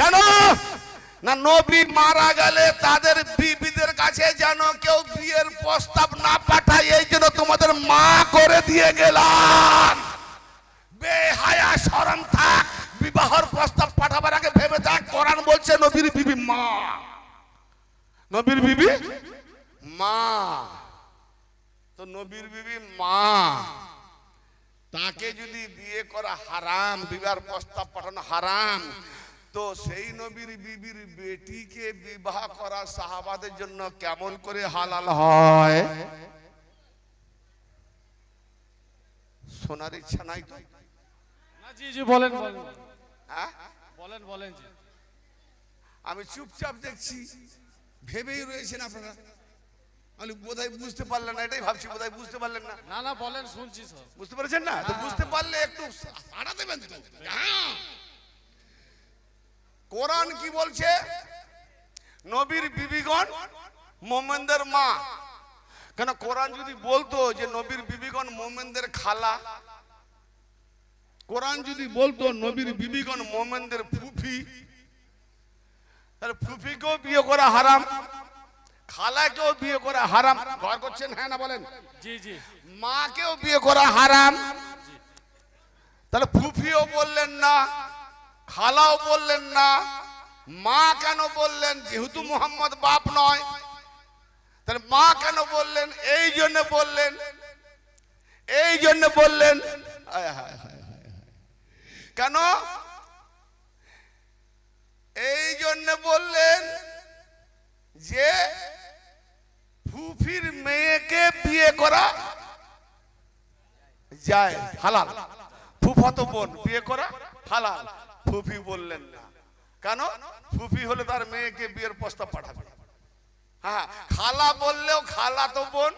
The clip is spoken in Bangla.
কেন? না নবী মারা গেলে তাদের বিবিদের কাছে যেন কেউ বিয়ের প্রস্তাব না পাঠায়, এই জন্য তোমাদের মা করে দিয়ে গেলাম। বেহায়া শরম থাক, বিবাহর প্রস্তাব পাঠাবার আগে ভেবে দেখ, কোরআন বলছে নবীর বিবি মা। নবীর বিবি মা। তো নবীর বিবি মা। তাকে যদি বিয়ে করা হারাম বিবাহ প্রস্তাব পাঠানো হারাম তো সেই নবীর বিবির বেটিকে বিবাহ করা সাহাবাদের জন্য কেমন করে হালাল হয়? শোনার ইচ্ছা নাই তো? জি জি বলেন বলেন। হ্যাঁ? বলেন জি। আমি চুপচাপ দেখছি ভেবেই রয়েছেন আপনারা। আমি বোধহয় বুঝতে পারলেন না এটাই ভাবছি বোধহয় বুঝতে পারলেন না। না না বলেন শুনছি বুঝতে পেরেছেন না? তো বুঝতে পারলে একটু সাড়া দেবেন তো। হ্যাঁ। কোরআন কি বলছে? নবীর বিবিগণ মোমেনদের মা। কেন কোরআন যদি বলতো যে নবীর বিবিগণ মোমেনদের খালা? কোরআন যদি বলতো নবীর বিবিগণ মোমেনদের ফুফি? তাহলে ফুফিকেও বিয়ে করা হারাম খালাকেও বিয়ে করা হারাম। ঘর করছেন হ্যাঁ না বলেন? জি জি। মাকেও বিয়ে করা হারাম। তাহলে ফুফিও বললেন না খালাও বললেন না, মা কেন বললেন যেহেতু মোহাম্মদ বাপ নয়? তাহলে মা কেন বললেন? এই জন্য বললেন, এই জন্য বললেন। কেন? এই জন্য বললেন যে ফুফির মেয়েকে বিয়ে করা যায়, হালাল। ফুফাতো বোন বিয়ে করা হালাল। ফুফি বললেন না। কেন? ফুফি হলে তার মেয়েকে বিয়ের প্রস্তাব পাঠাবে। হ্যাঁ খালা বললেও খালা তো বোন।